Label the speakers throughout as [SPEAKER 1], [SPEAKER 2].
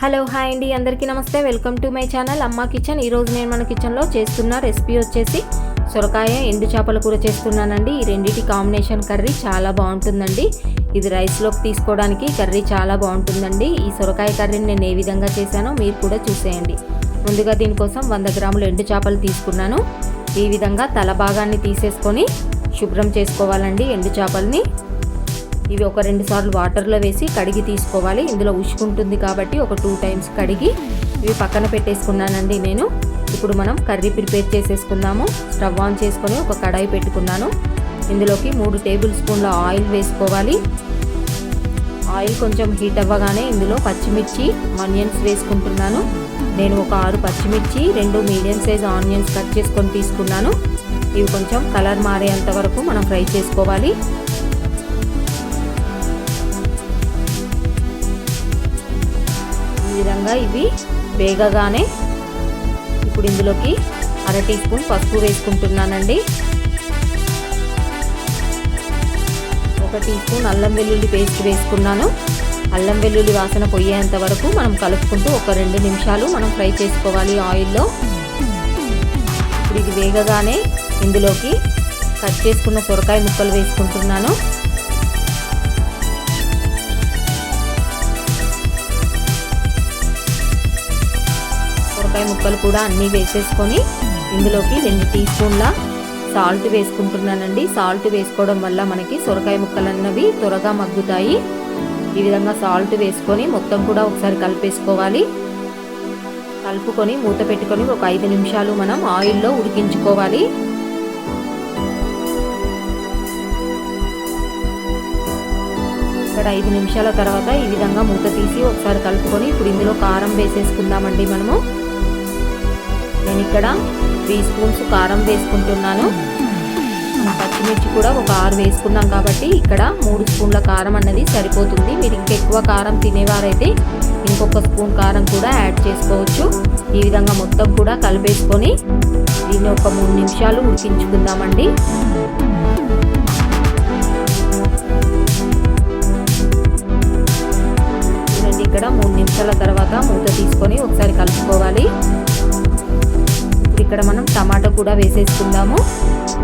[SPEAKER 1] Hello hi అండి. అందరికీ నమస్తే. వెల్కమ్ టు మై ఛానల్ అమ్మ కిచెన్. ఈరోజు నేను మన కిచెన్లో చేస్తున్న రెసిపీ వచ్చేసి సొరకాయ ఎండు చేపల కూర చేస్తున్నానండి. ఈ రెండింటి కాంబినేషన్ కర్రీ చాలా బాగుంటుందండి. ఇది రైస్లోకి తీసుకోవడానికి కర్రీ చాలా బాగుంటుందండి. ఈ సొరకాయ కర్రీని నేను ఏ విధంగా చేశానో మీరు కూడా చూసేయండి. ముందుగా దీనికోసం వంద గ్రాములు ఎండు చేపలు తీసుకున్నాను. ఈ విధంగా తల భాగాన్ని తీసేసుకొని శుభ్రం చేసుకోవాలండి ఎండు చేపల్ని. ఇవి ఒక రెండు సార్లు వాటర్లో వేసి కడిగి తీసుకోవాలి. ఇందులో ఉష్కుంటుంది కాబట్టి ఒక టూ టైమ్స్ కడిగి ఇవి పక్కన పెట్టేసుకున్నానండి నేను. ఇప్పుడు మనం కర్రీ ప్రిపేర్ చేసేసుకుందాము. స్టవ్ ఆన్ చేసుకొని ఒక కడాయి పెట్టుకున్నాను. ఇందులోకి మూడు టేబుల్ స్పూన్ల ఆయిల్ వేసుకోవాలి. ఆయిల్ కొంచెం హీట్ అవ్వగానే ఇందులో పచ్చిమిర్చి ఆనియన్స్ వేసుకుంటున్నాను. నేను ఒక ఆరు పచ్చిమిర్చి రెండు మీడియం సైజ్ ఆనియన్స్ కట్ చేసుకొని తీసుకున్నాను. ఇవి కొంచెం కలర్ మారేంత వరకు మనం ఫ్రై చేసుకోవాలి. విధంగా ఇవి వేగగానే ఇప్పుడు ఇందులోకి అర టీ స్పూన్ పసుపు వేసుకుంటున్నానండి. ఒక టీ స్పూన్ అల్లం వెల్లుల్లి పేస్ట్ వేసుకున్నాను. అల్లం వెల్లుల్లి వాసన పోయేంత వరకు మనం కలుపుకుంటూ ఒక రెండు నిమిషాలు మనం ఫ్రై చేసుకోవాలి ఆయిల్లో. ఇప్పుడు ఇది వేగగానే ఇందులోకి కట్ చేసుకున్న సొరకాయ ముక్కలు వేసుకుంటున్నాను. సొరకాయ ముక్కలు కూడా అన్నీ వేసేసుకొని ఇందులోకి రెండు టీ స్పూన్ల సాల్ట్ వేసుకుంటున్నానండి. సాల్ట్ వేసుకోవడం వల్ల మనకి సొరకాయ ముక్కలు అన్నవి త్వరగా మగ్గుతాయి. ఈ విధంగా సాల్ట్ వేసుకొని మొత్తం కూడా ఒకసారి కలిపేసుకోవాలి. కలుపుకొని మూత పెట్టుకొని ఒక ఐదు నిమిషాలు మనం ఆయిల్లో ఉడికించుకోవాలి. ఇక్కడ ఐదు నిమిషాల తర్వాత ఈ విధంగా మూత తీసి ఒకసారి కలుపుకొని ఇప్పుడు ఇందులో కారం వేసేసుకుందామండి మనము. నేను ఇక్కడ త్రీ స్పూన్స్ కారం వేసుకుంటున్నాను. పచ్చిమిర్చి కూడా ఒక ఆరు వేసుకున్నాం కాబట్టి ఇక్కడ మూడు స్పూన్ల కారం అన్నది సరిపోతుంది. మీరు ఇంకెక్కువ కారం తినేవారైతే ఇంకొక స్పూన్ కారం కూడా యాడ్ చేసుకోవచ్చు. ఈ విధంగా మొత్తం కూడా కలిపేసుకొని దీన్ని ఒక మూడు నిమిషాలు ఉడికించుకుందామండి. ఇక్కడ మూడు నిమిషాల తర్వాత మూత తీసుకొని ఒకసారి కలుపుకోవాలి. ఇక్కడ మనం టమాటా కూడా వేసేసుకుందాము.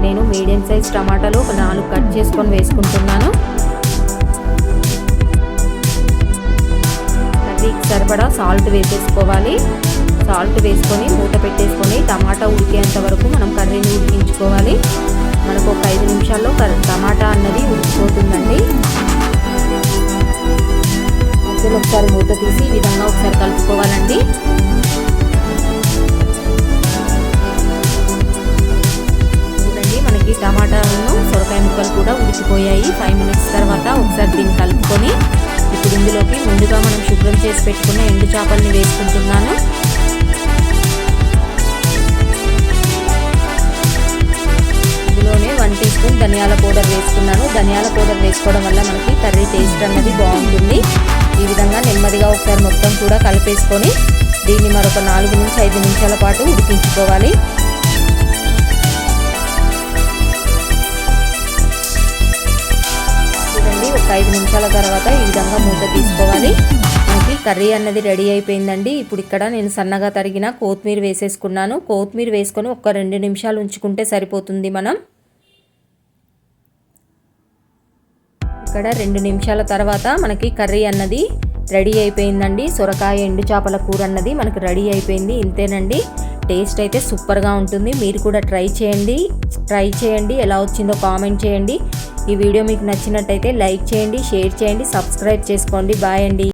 [SPEAKER 1] నేను మీడియం సైజ్ టమాటాలు ఒక నాలుగు కట్ చేసుకొని వేసుకుంటున్నాను. కర్రీకి సరిపడా సాల్ట్ వేసేసుకోవాలి. సాల్ట్ వేసుకొని మూత పెట్టేసుకొని టమాటా ఉడికేంత వరకు మనం కర్రీని ఉడికించుకోవాలి. మనకు ఒక ఐదు నిమిషాల్లో టమాటా అన్నది ఉడికిపోతుందండి. మధ్యలో ఒకసారి మూత తీసి ఈ విధంగా ఒకసారి కలుపుకోవాలండి. అయిపోయాయి. ఫైవ్ మినిట్స్ తర్వాత ఒకసారి దీన్ని కలుపుకొని ఇప్పుడు ఇందులోకి ముందుగా మనం శుభ్రం చేసి పెట్టుకున్న ఎండు చేపల్ని వేసుకుంటున్నాను. ఇందులోనే వన్ టీ స్పూన్ ధనియాల పౌడర్ వేసుకున్నాను. ధనియాల పౌడర్ వేసుకోవడం వల్ల మనకి కర్రీ టేస్ట్ అన్నది బాగుంటుంది. ఈ విధంగా నెమ్మదిగా ఒకసారి మొత్తం కూడా కలిపేసుకొని దీన్ని మరొక నాలుగు నుంచి ఐదు నిమిషాల పాటు ఉడికించుకోవాలి. ఐదు నిమిషాల తర్వాత ఈ విధంగా మూత తీసుకోవాలి. మనకి కర్రీ అన్నది రెడీ అయిపోయిందండి. ఇప్పుడు ఇక్కడ నేను సన్నగా తరిగిన కొత్తిమీర వేసేసుకున్నాను. కొత్తిమీర వేసుకొని ఒక రెండు నిమిషాలు ఉంచుకుంటే సరిపోతుంది మనం. ఇక్కడ రెండు నిమిషాల తర్వాత మనకి కర్రీ అన్నది రెడీ అయిపోయిందండి. సొరకాయ ఎండు చేపల కూర అన్నది మనకు రెడీ అయిపోయింది. ఇంతేనండి. టేస్ట్ అయితే సూపర్గా ఉంటుంది. మీరు కూడా ట్రై చేయండి. ట్రై చేయండి ఎలా వచ్చిందో కామెంట్ చేయండి. ఈ వీడియో మీకు నచ్చినట్టయితే లైక్ చేయండి షేర్ చేయండి సబ్స్క్రైబ్ చేసుకోండి. బాయ్ అండి.